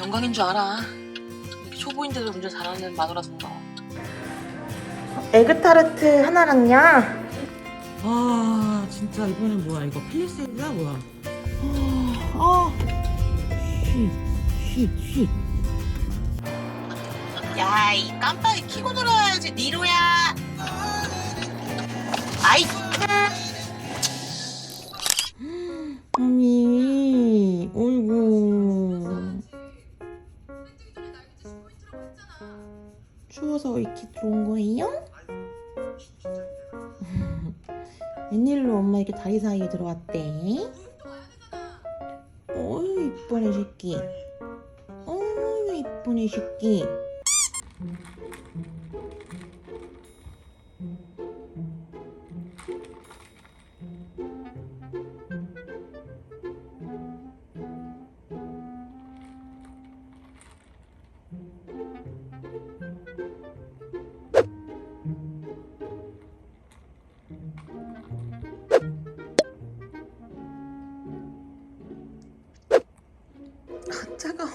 영광인 줄 알아. 이렇게 초보인데도 운전 잘하는 마누라서 너. 에그타르트 하나랑요. 아 진짜 이번엔 뭐야 이거 필리세이드야 뭐야 아 쉿 쉿 쉿 야, 이 깜빡이 켜고 들어야지, 니로야. 이렇게 들어온 거예요? 웬일로 엄마 이렇게 다리 사이에 들어왔대? 이쁜 애 새끼 이쁜 애 새끼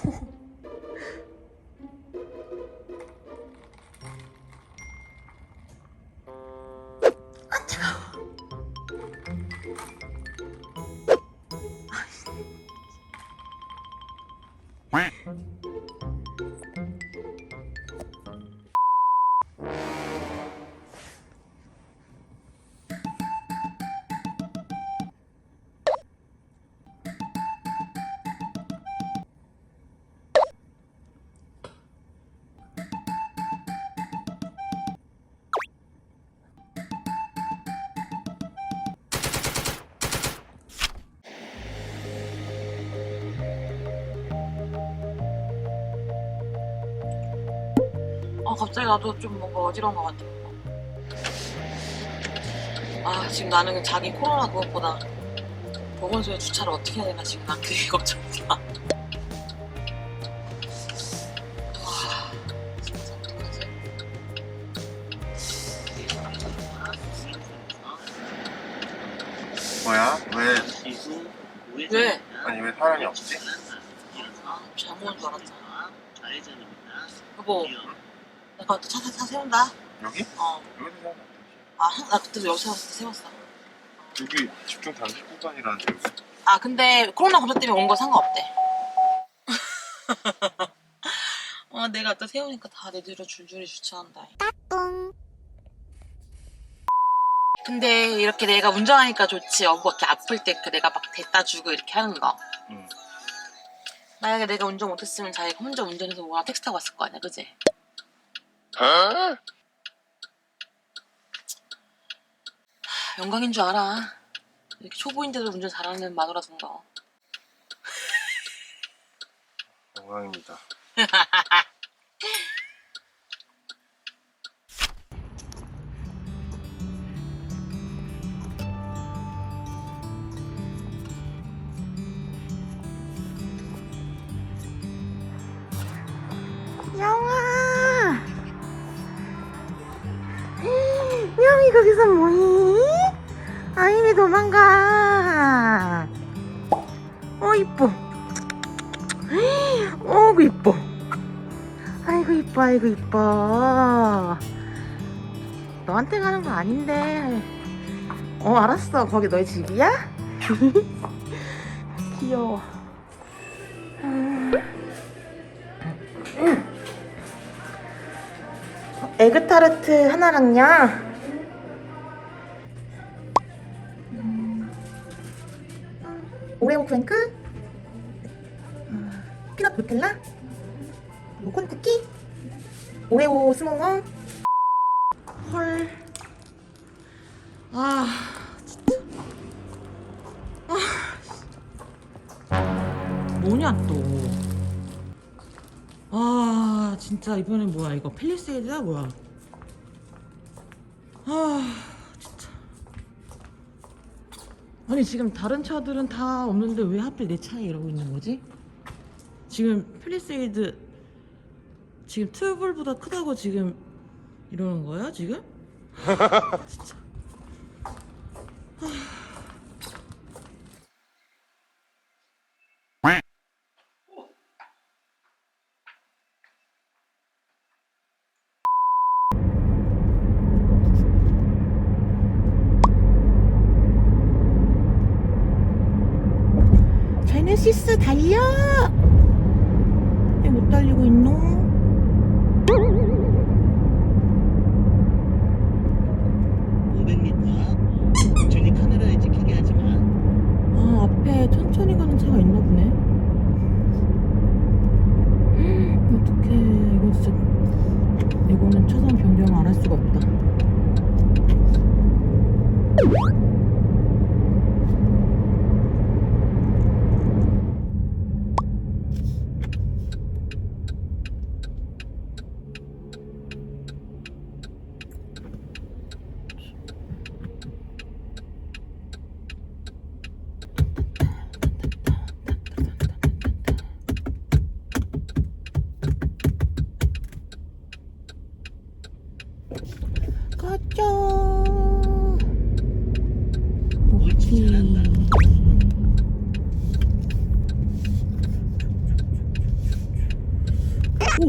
아 갑자기 나도 좀 뭔가 어지러운 것 같아. 아, 지금 나는 자기 코로나 그것보다 보건소에 주차를 어떻게 해야 되나 지금 난 그게 걱정이야. 와, 진짜 어떡하지? 뭐야? 왜 왜? 아니 왜 사람이 없지? 아, 잘못 온줄 알았잖아. 여보, 내가 또 차, 차, 차 세운다. 여기? 어. 여기서 없지. 아, 나 그때도 여기 세웠을 때 세웠어. 여기 집중 단속 구간이라는데 여기 아, 근데 코로나 검사 때문에 온 거 상관없대. 아, 내가 또 세우니까 다내 뒤로 줄줄이 주차한다. 근데 이렇게 내가 운전하니까 좋지. 여보 이렇게 아플 때 그 내가 막 데다 주고 이렇게 하는 거. 응. 만약에 내가 운전 못했으면 자기가 혼자 운전해서 뭐나 택시 타고 왔을 거 아니야, 그지? 하, 영광인 줄 알아. 이렇게 초보인데도 운전 잘하는 마누라서 너. 영광입니다. 영이 거기서 뭐해? 아이미 도망가. 어 이뻐. 어구 이뻐. 아이고 이뻐 아이고 이뻐. 너한테 가는 거 아닌데. 어 알았어. 거기 너희 집이야? 귀여워. 아. 에그타르트 하나랑요. 오레오 크랭크, 어, 피넛 누텔라, 모콘 쿠키, 오레오 스모머. 헐. 아, 진짜. 아. 뭐냐, 또. 아, 진짜 이번엔 뭐야, 이거 펠리세이드야, 뭐야. 아. 아니, 지금 다른 차들은 다 없는데 왜 하필 내 차에 이러고 있는 거지? 지금 펠리세이드, 지금 트블보다 크다고 지금 이러는 거야, 지금? 진짜. 제네시스 달려! 왜 못 달리고 있노? 준이 카메라에 찍히게 하지 마. 아 앞에 천천히 가는 차가 있나 보네. 음, 어떡해 이거 진짜 이거는 차선 변경 안 할 수가 없다. 가자. 옳지, 잘한다. 오,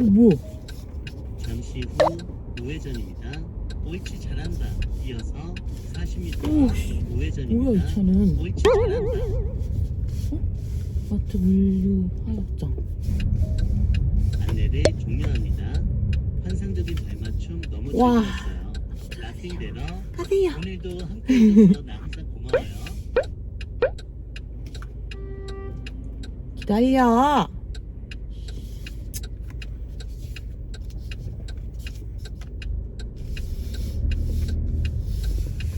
오 뭐야? 잠시 후 우회전입니다. 옳지 잘한다. 이어서 40m 오, 씨. 우회전입니다. 뭐야 이 차는? 옳지 잘한다. 마트 물류 하역장. 안내를 종료합니다. 환상적인 발맞춤 너무 와. 즐거웠어요. 라핑베러 가세요. 오늘도 함께 해줘서 나 항상 고마워요. 기다려.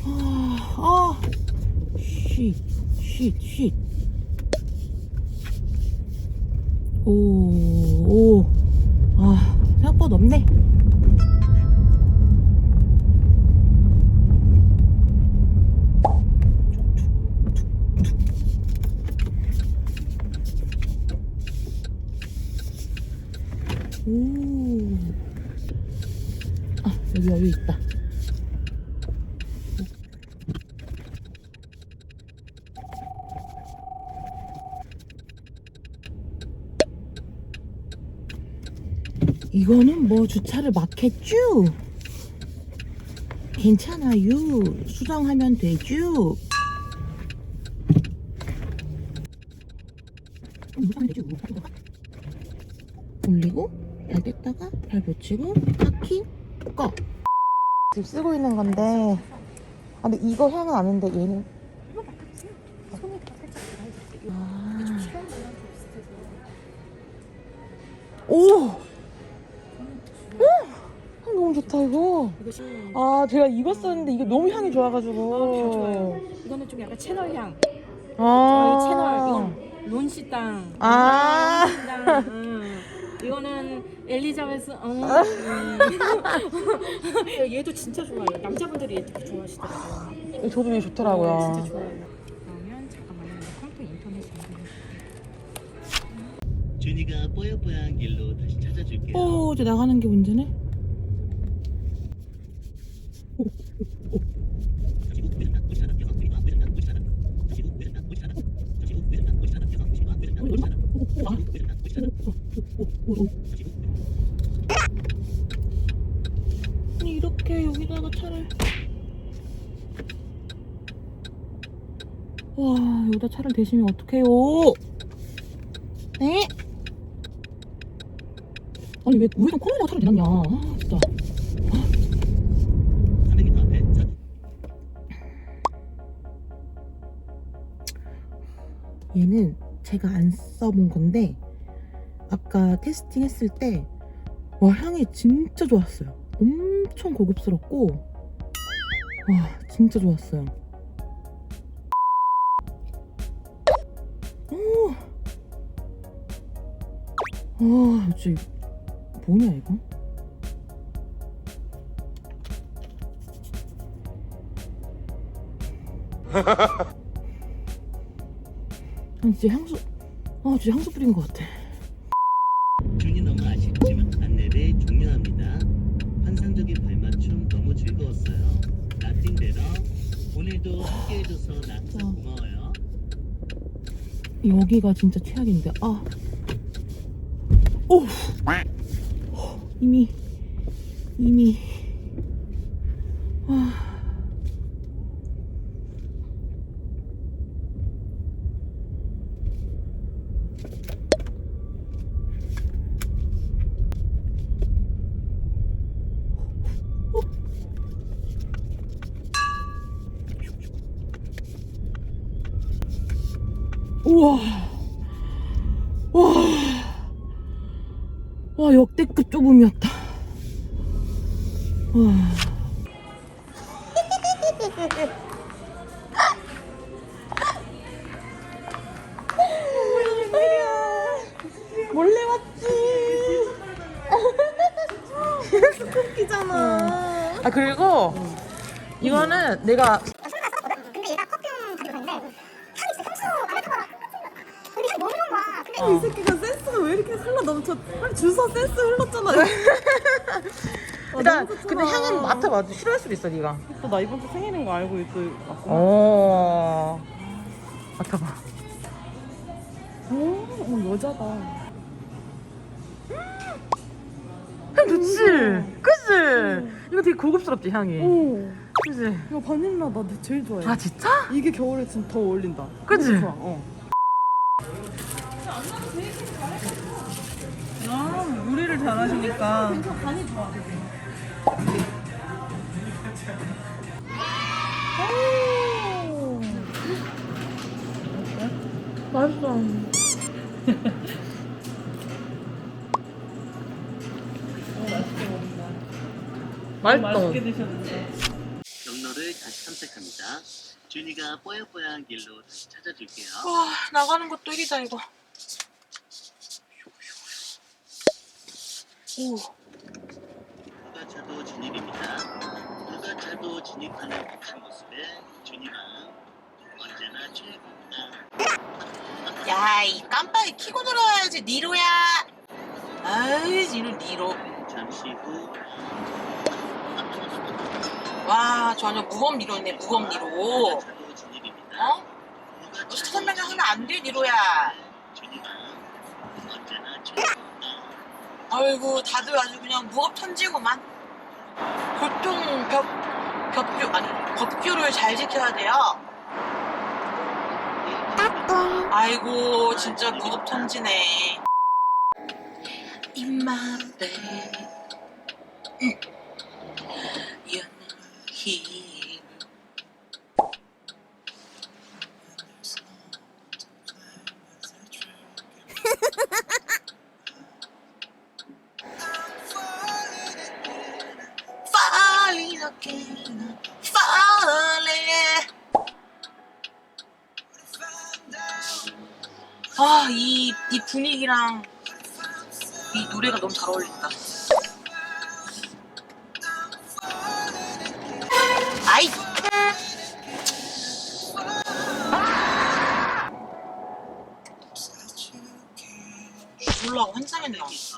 아, 아, 쉿, 쉿, 쉿. 오, 오, 아, 생각보다 없네. 오. 아, 여기, 여기 있다. 이거는 뭐 주차를 막했쥬? 괜찮아요. 수정하면 되죠? 올리고 발 뗐다가 발 붙이고 파킹 꺼 지금 쓰고 있는 건데 아 근데 이거 향은 아는데 얘는 아. 오! 너무 좋다 이거 아 제가 이거 썼는데 이게 너무 향이 좋아가지고 아, 좋아요. 이거는 좀 약간 채널 향. 아 저희 채널 이건 론시 땅. 아. 론시 땅, 음. 이거는 엘리자베스. 음. 음. 얘도 진짜 좋아요. 남자분들이 얘 되게 좋아하시더라고요. 저도 이게 좋더라고요 어, 좋아요. 그러면 잠깐만요. 컴퓨터 인터넷 좀. 준이가 뽀얀뽀얀 길로 다시 찾아줄게요. 오, 이제 나가는 게 문제네. 아니 이렇게 여기다가 차를 와 여기다 차를 대시면 어떡해요? 네? 아니 왜 우회전 코너에다가 차를 대놨냐? 아 진짜. 얘는 제가 안 써본 건데 아까 테스팅 했을 때 와 향이 진짜 좋았어요. 엄청 고급스럽고 와 진짜 좋았어요. 오, 와 진짜 뭐냐 이거? 아니, 진짜 향수 아 진짜 향수 뿌린 것 같아. 준이 너무 아쉽지만 안내를 종료합니다. 환상적인 발맞춤 너무 즐거웠어요. 라틴베러 오늘도 함께해줘서 나 항상 어. 고마워요. 여기가 진짜 최악인데 아 오! 이미 이미 와 우와. 와. 와, 역대급 좁음이었다. 와. 몰래 왔지. 스쿠피잖아. 아 그리고 이거는 내가 어. 이 새끼가 왜 이렇게 흘러 넘쳐? 빨리 주소 센스 흘렀잖아. 일단 근데 향은 맡아봐 싫어할 수도 있어 네가. 또나 이번 주 생일인 거 알고 또 왔구나. 어. 맡아봐. 오, 어, 여자다. 향 좋지? 그치? 이거 되게 고급스럽지 향이. 오, 그치? 이거 바닐라 나 제일 좋아해. 아 진짜? 이게 겨울에 진짜 더 어울린다. 그치? 너무 좋아. 어. 아, 요리를 잘하시니까. 간이 좋아. 맛있어. 맛있다. 드셨는데. 경로를 다시 탐색합니다. 준이가 뽀얀뽀얀한 길로 다시 찾아줄게요. 와 나가는 것도 일이다 이거. 오. 누가 차도 진입입니다. 누가 차도 진입하는 그 모습에 준이 마음 언제나 최고입니다. 야, 이 깜빡이 키고 들어와야지, 니로야. 아이, 니로, 니로. 잠시 후 와, 저 완전 무검 니로네, 무검 니로. 어? 차도 차선변경 하면 안 돼, 니로야. 준이 마음 언제나 최고입니다. 아이고, 다들 아주 그냥 무겁 던지고만. 교통 법, 법규, 아니, 법규를 잘 지켜야 돼요. 아이고, 진짜 무겁 던지네. In my bed. 아, 이, 이 분위기랑 이 노래가 너무 잘 어울린다. 아이! 몇 분?